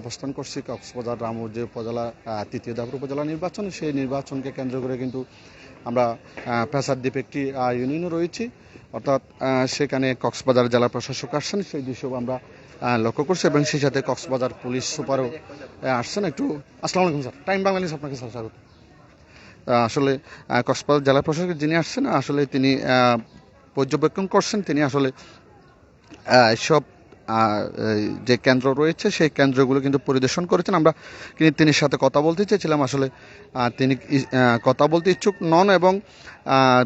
অবস্থান করছি কক্সবাজার রামু যে উপজেলা তৃতীয় ধাপের উপজেলা নির্বাচন সেই নির্বাচনকে কেন্দ্র করে কিন্তু আমরা পেশার দ্বীপ একটি আহ, ইউনিয়নে রয়েছি। অর্থাৎ সেখানে কক্সবাজার জেলা প্রশাসক আসছেন সেই দৃশ্যও আমরা লক্ষ্য করছি এবং সেই সাথে কক্সবাজার পুলিশ সুপারও আসছেন। একটু আসসালামু আলাইকুম স্যার। টাইম বাংলাদেশ আপনাকে স্যার স্বাগত। আসলে কক্সবাজার জেলা প্রশাসক যিনি আসছেন আসলে তিনি পর্যবেক্ষণ করছেন। তিনি আসলে সব যে কেন্দ্র রয়েছে সেই কেন্দ্রগুলো কিন্তু পরিদর্শন করেছেন। আমরা কিন্তু তিনি সাথে কথা বলতে চেয়েছিলাম আসলে তিনি কথা বলতে ইচ্ছুক নন এবং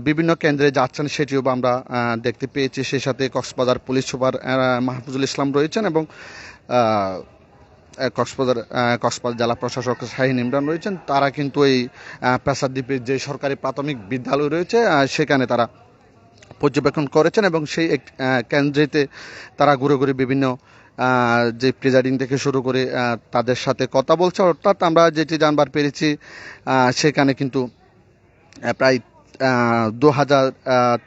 বিভিন্ন কেন্দ্রে যাচ্ছেন সেটিও আমরা দেখতে পেয়েছি। সেই সাথে কক্সবাজার পুলিশ সুপার মাহফুজুল ইসলাম রয়েছেন এবং কক্সবাজার কক্সবাজার জেলা প্রশাসক শাহিন ইমরান রয়েছেন। তারা কিন্তু এই আহ, পেশাদ্বীপের যে সরকারি প্রাথমিক বিদ্যালয় রয়েছে সেখানে তারা পর্যবেক্ষণ করেছেন এবং সেই কেন্দ্রেতে তারা ঘুরে ঘুরে বিভিন্ন যে প্রিজাইডিং থেকে শুরু করে তাদের সাথে কথা বলছে। অর্থাৎ আমরা যেটি জানবার পেরেছি সেখানে কিন্তু প্রায় দু হাজার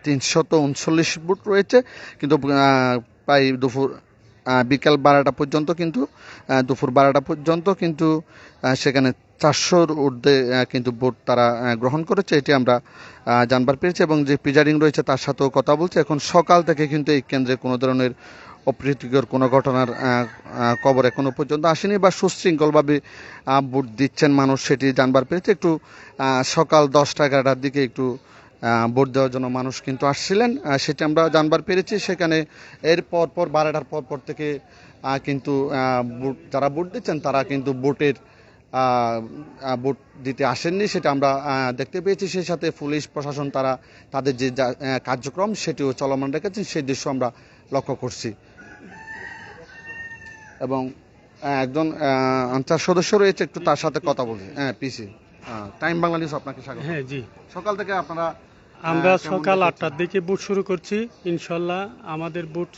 তিনশত উনচল্লিশ বুট রয়েছে। কিন্তু প্রায় দুপুর বিকাল বারোটা পর্যন্ত কিন্তু দুপুর বারোটা পর্যন্ত কিন্তু সেখানে চারশোর ঊর্ধ্বে কিন্তু ভোট তারা গ্রহণ করেছে এটি আমরা জানবার পেরেছি। এবং যে প্রিজাইডিং রয়েছে তার সাথেও কথা বলছে। এখন সকাল থেকে কিন্তু এই কেন্দ্রে কোনো ধরনের অপ্রীতিকর কোনো ঘটনার আহ, আহ, খবর এখনও পর্যন্ত আসেনি বা সুশৃঙ্খলভাবে ভোট দিচ্ছেন মানুষ সেটি জানবার পেরেছে। একটু সকাল দশটা এগারোটার দিকে একটু ভোট দেওয়ার জন্য মানুষ কিন্তু আসছিলেন সেটি আমরা জানবার পেরেছি। সেখানে এর পর পর বারোটার পর পর থেকে কিন্তু যারা ভোট দিচ্ছেন তারা কিন্তু ভোটের ভোট দিতে আসেননি সেটা আমরা দেখতে পেয়েছি। সেই সাথে পুলিশ প্রশাসন তারা তাদের যে কার্যক্রম সেটিও চলমান রেখেছেন। সেই দৃশ্য আমরা লক্ষ্য করছি। এবং একজন আনসার সদস্য রয়েছে একটু তার সাথে কথা বলছি। হ্যাঁ পিসি টাইম বাংলা নিউজ আপনাকে স্বাগত। হ্যাঁ জি। সকাল থেকে আপনারা আমরা সকাল আটটার দিকে বুট শুরু করছি। ইনশাল্লাহ আমাদের বুট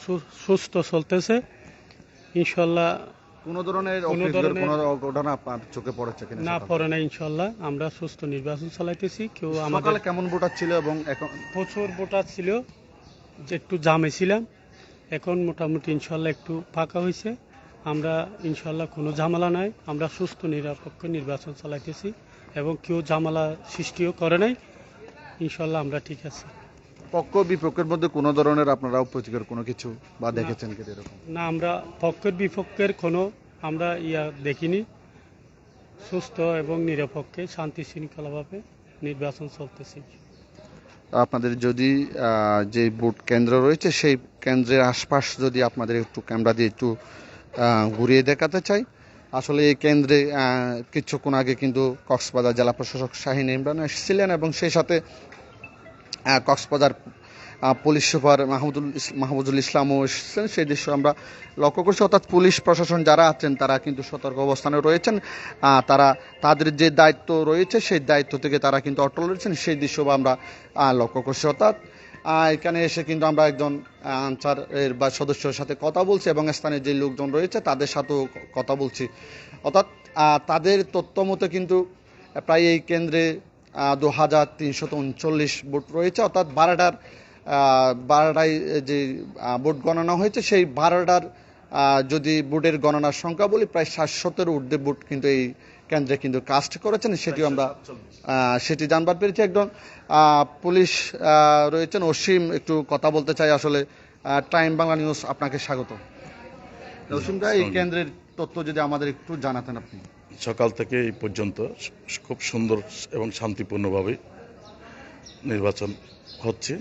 সুস্থ চলতেছে। ইনশাল্লাহ কোনো ধরনের কোনো অপ্রীতিকর ধরনের- কোনো ঘটনা আপনার চোখে পড়েছে কিনা না পড়ে না ইনশাল্লাহ। আমরা সুস্থ নির্বাচন চালাইতেছি। কেউ আমাদের কেমন ভোটার ছিল এবং এখন? প্রচুর ভোটার ছিল যে একটু জামে ছিলাম। এখন মোটামুটি ইনশাল্লাহ একটু ফাঁকা হয়েছে। আমরা ইনশাল্লাহ কোনো ঝামেলা নাই। আমরা সুস্থ নিরপেক্ষ নির্বাচন চালাইতেছি এবং কেউ ঝামেলা সৃষ্টিও করে নাই। ইনশাল্লাহ আমরা ঠিক আছি। পক্ষ বিপক্ষের মধ্যে কোনো ধরনের আপনারা অপ্রীতিকর কোনো কিছু বা দেখেছেন কি এরকম? না আমরা পক্ষের বিপক্ষের কোনো আমরা ইয়া দেখিনি। সুস্থ এবং নিরপেক্ষে শান্তি শৃঙ্খলাভাবে নির্বাচন চলতেছে। আপনাদের যদি যে ভোট কেন্দ্র রয়েছে সেই কেন্দ্রের আশপাশ যদি আপনাদের একটু ক্যামেরা দিয়ে একটু ঘুরিয়ে দেখাতে চাই। আসলে এই কেন্দ্রে কিছুক্ষণ আগে কিন্তু কক্সবাজার জেলা প্রশাসক শাহিন ইমরান এসেছিলেন এবং সেই সাথে কক্সবাজার পুলিশ সুপার মাহমুদুল মাহমুদুল ইসলামও এসেছেন। সেই দৃশ্য আমরা লক্ষ্য করছি। অর্থাৎ পুলিশ প্রশাসন যারা আছেন, তারা কিন্তু সতর্ক অবস্থানে রয়েছেন। তারা তাদের যে দায়িত্ব রয়েছে, সেই দায়িত্ব থেকে তারা কিন্তু অটল রয়েছেন। সেই দৃশ্য আমরা লক্ষ্য করছি। অর্থাৎ এখানে এসে কিন্তু আমরা একজন আনসারের বা সদস্যের সাথে কথা বলছি এবং স্থানীয় যে লোকজন রয়েছে, তাদের সাথেও কথা বলছি। অর্থাৎ তাদের তথ্য মতো কিন্তু প্রায় এই কেন্দ্রে দু হাজার তিনশত উনচল্লিশ ভোট রয়েছে। অর্থাৎ বারোটার বারোটায় যে ভোট গণনা হয়েছে সেই বারোটার যদি ভোটের গণনার সংখ্যা বলি প্রায় সাতশতের ঊর্ধ্বে ভোট কিন্তু এই কেন্দ্রে কিন্তু কাস্ট করেছেন সেটিও আমরা সেটি জানবার পেরেছি একজন পুলিশ রয়েছেন। অসীম একটু কথা বলতে চাই আসলে। টাইম বাংলা নিউজ আপনাকে স্বাগত। অসীম দা এই কেন্দ্রের তথ্য যদি আমাদের একটু জানাতেন আপনি। সকাল থেকে এই পর্যন্ত খুব সুন্দর এবং শান্তিপূর্ণভাবে নির্বাচন হচ্ছে।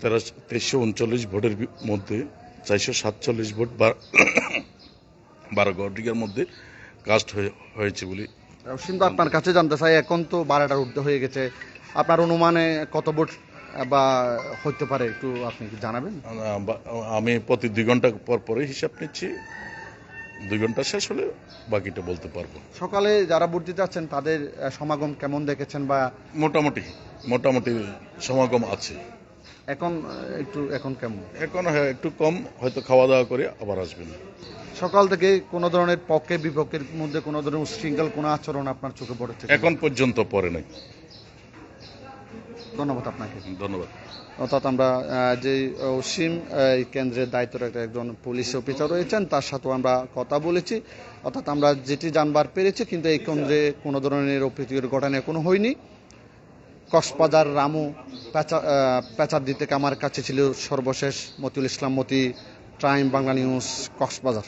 তেরো তেইশশো উনচল্লিশ ভোটের মধ্যে চারশো সাতচল্লিশ ভোট বারো গডিকের মধ্যে কাস্ট হয়ে হয়েছে বলে অসীম আপনার কাছে জানতে চাই এখন তো বারোটার ঊর্ধ্বে হয়ে গেছে। আপনার অনুমানে কত ভোট বা হতে পারে একটু আপনি কি জানাবেন? আমি প্রতি দুই ঘণ্টা পর পরে হিসাব নিচ্ছি। দুই ঘণ্টা শেষ হলে বাকিটা বলতে পারব। সকালে যারা ভোট দিতে যাচ্ছেন তাদের সমাগম কেমন দেখেছেন বা মোটামুটি মোটামুটি সমাগম আছে। এখন একটু এখন কেমন? এখন হ্যাঁ একটু কম হয়তো খাওয়া দাওয়া করে আবার আসবেন। সকাল থেকে কোনো ধরনের পক্ষে বিপক্ষের মধ্যে কোনো ধরনের উশৃঙ্খল কোনো আচরণ আপনার চোখে পড়েছে এখন পর্যন্ত পড়ে নাই। ধন্যবাদ আপনাকে। ধন্যবাদ। অর্থাৎ আমরা যে অসীম এই কেন্দ্রের দায়িত্বরত একজন পুলিশ অফিসার রয়েছেন তার সাথেও আমরা কথা বলেছি। অর্থাৎ আমরা যেটি জানবার পেরেছি কিন্তু এই কেন্দ্রে কোনো ধরনের অপ্রীতিকর ঘটনা কোনো হয়নি। কক্সবাজার রামু প্যাচা আহ, পেঁচারদি থেকে আমার কাছে ছিল সর্বশেষ মতিউল ইসলাম মতি টাইম বাংলা নিউজ কক্সবাজার।